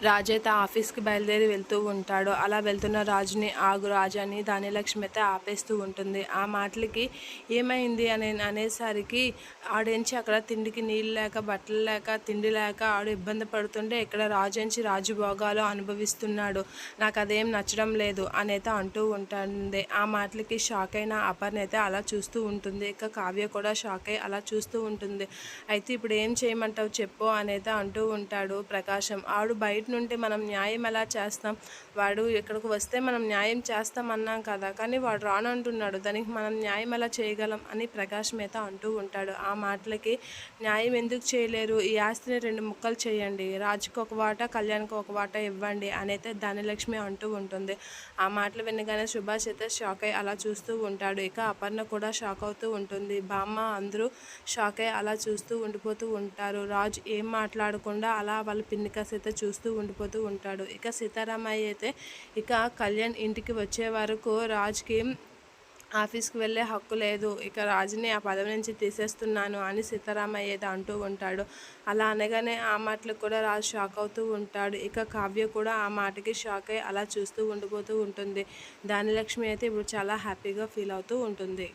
రాజు అయితే ఆఫీస్కి బయలుదేరి వెళ్తూ ఉంటాడు. అలా వెళ్తున్న రాజుని ఆగు రాజు అని ధాన్యలక్ష్మి అయితే ఆపేస్తూ ఉంటుంది. ఆ మాటలకి ఏమైంది అని అనేసరికి ఆడేంచి అక్కడ తిండికి నీళ్ళు లేక బట్టలు లేక తిండి లేక ఆడు ఇబ్బంది పడుతుంటే ఇక్కడ రాజు ఎంచి రాజు భోగాలు అనుభవిస్తున్నాడు. నాకు అదేం నచ్చడం లేదు అనైతే అంటూ ఉంటుంది. ఆ మాటలకి షాక్ అయిన అపర్ణ అయితే అలా చూస్తూ ఉంటుంది. ఇక కావ్య కూడా షాక్ అయ్యి అలా చూస్తూ ఉంటుంది. అయితే ఇప్పుడు ఏం చేయమంటావు చెప్పు అనైతే అంటూ ఉంటాడు ప్రకాశం. ఆడు బయట నుండి మనం న్యాయం ఎలా చేస్తాం? వాడు ఇక్కడికి వస్తే మనం న్యాయం చేస్తాం అన్నాం కదా కానీ వాడు రానంటున్నాడు దానికి మనం న్యాయం ఎలా చేయగలం? అని ప్రకాష్ మేత అంటూ ఉంటాడు. ఆ మాటలకి న్యాయం ఎందుకు చేయలేరు? ఈ ఆస్తిని రెండు ముక్కలు చేయండి. రాజుకి ఒక వాట కళ్యాణ్కి ఒక వాట ఇవ్వండి అనైతే ధనలక్ష్మి అంటూ ఉంటుంది. ఆ మాటలు వినగానే సుభాష్ అయితే షాక్ అయ్యి అలా చూస్తూ ఉంటాడు. ఇక అపర్ణ కూడా షాక్ అవుతూ ఉంటుంది. బామ్మ అందరూ షాక్ అయ్యి అలా చూస్తూ ఉండిపోతూ ఉంటారు. రాజు ఏం మాట్లాడకుండా అలా వాళ్ళ పిన్నికాస్ అయితే చూస్తూ ఉండిపోతూ ఉంటాడు. ఇక సీతారామయ్య అయితే ఇక కళ్యాణ్ ఇంటికి వచ్చే వరకు రాజ్కి ఆఫీస్కి వెళ్ళే హక్కు లేదు. ఇక రాజుని ఆ పదవి నుంచి తీసేస్తున్నాను అని సీతారామయ్య అయితే అంటూ ఉంటాడు. అలా అనగానే ఆ మాటలకు కూడా రాజు షాక్ అవుతూ ఉంటాడు. ఇక కావ్య కూడా ఆ మాటకి షాక్ అయ్యి అలా చూస్తూ ఉండిపోతూ ఉంటుంది. దానిలక్ష్మి అయితే ఇప్పుడు చాలా హ్యాపీగా ఫీల్ అవుతూ ఉంటుంది.